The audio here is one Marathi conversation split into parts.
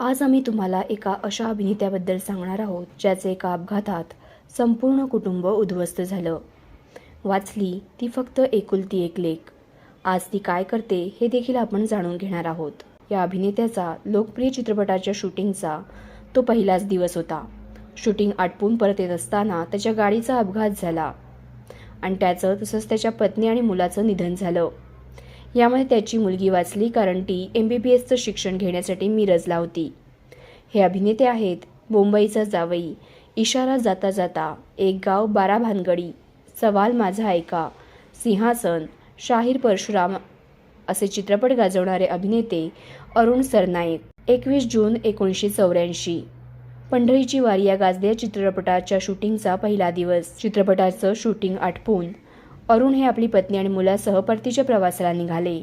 आज आम्ही तुम्हाला एका अशा अभिनेत्याबद्दल सांगणार आहोत ज्याचे एका अपघातात संपूर्ण कुटुंब उद्ध्वस्त झालं. वाचली ती फक्त एकुलती एक लेख. आज ती काय करते हे देखील आपण जाणून घेणार आहोत. या अभिनेत्याचा लोकप्रिय चित्रपटाच्या शूटिंगचा तो पहिलाच दिवस होता. शूटिंग आटपून परत येत असताना त्याच्या गाडीचा अपघात झाला. आणि त्याचं तसंच त्याच्या पत्नी आणि मुलाचं निधन झालं. यामध्ये त्याची मुलगी वाचली कारण ती एम बी बी एसचं शिक्षण घेण्यासाठी मिरजला होती. हे अभिनेते आहेत मुंबईचा जावई. इशारा जाता जाता एक गाव बारा भानगडी सवाल माझा ऐका. सिंहासन शाहीर परशुराम असे चित्रपट गाजवणारे अभिनेते अरुण सरनाईक. एकवीस जून एकोणीसशे चौऱ्याऐंशी. पंढरीची वारी या गाजल्या चित्रपटाच्या शूटिंगचा पहिला दिवस. चित्रपटाचं शूटिंग आटपून अरुण हे आपली पत्नी आणि मुलासह परतीच्या प्रवासाला निघाले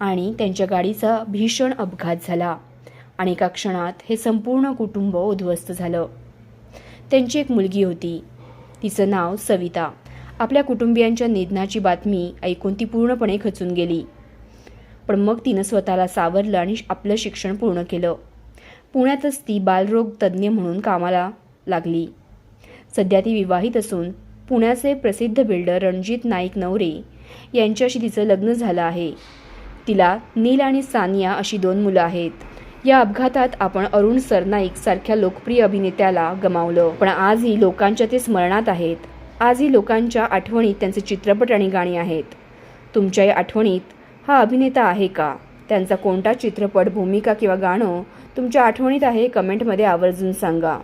आणि त्यांच्या गाडीचा भीषण अपघात झाला. आणि एका क्षणात हे संपूर्ण कुटुंब उद्ध्वस्त झालं. त्यांची एक मुलगी होती. तिचं नाव सविता. आपल्या कुटुंबियांच्या निधनाची बातमी ऐकून ती पूर्णपणे खचून गेली. पण मग तिनं स्वतःला सावरलं आणि आपलं शिक्षण पूर्ण केलं. पुण्यातच ती बालरोग तज्ज्ञ म्हणून कामाला लागली. सध्या ती विवाहित असून पुण्याचे प्रसिद्ध बिल्डर रणजित नाईक नवरे यांच्याशी तिचं लग्न झालं आहे. तिला नील आणि सानिया अशी दोन मुलं आहेत. या अपघातात आपण अरुण सरनाईक सारख्या लोकप्रिय अभिनेत्याला गमावलं. पण आजही लोकांच्या ते स्मरणात आहेत. आजही लोकांच्या आठवणीत त्यांचे चित्रपट आणि गाणी आहेत. तुमच्या या आठवणीत हा अभिनेता आहे का? त्यांचा कोणता चित्रपट भूमिका किंवा गाणं तुमच्या आठवणीत आहे? कमेंटमध्ये आवर्जून सांगा.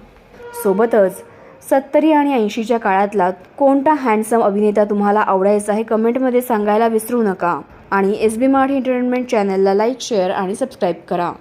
सोबतच सत्तरी आणि ऐंशीच्या काळातला कोणता हँडसम अभिनेता तुम्हाला आवडायचा हे कमेंटमध्ये सांगायला विसरू नका. आणि एस बी मराठी एंटरटेनमेंट चॅनलला लाईक शेअर आणि सबस्क्राईब करा.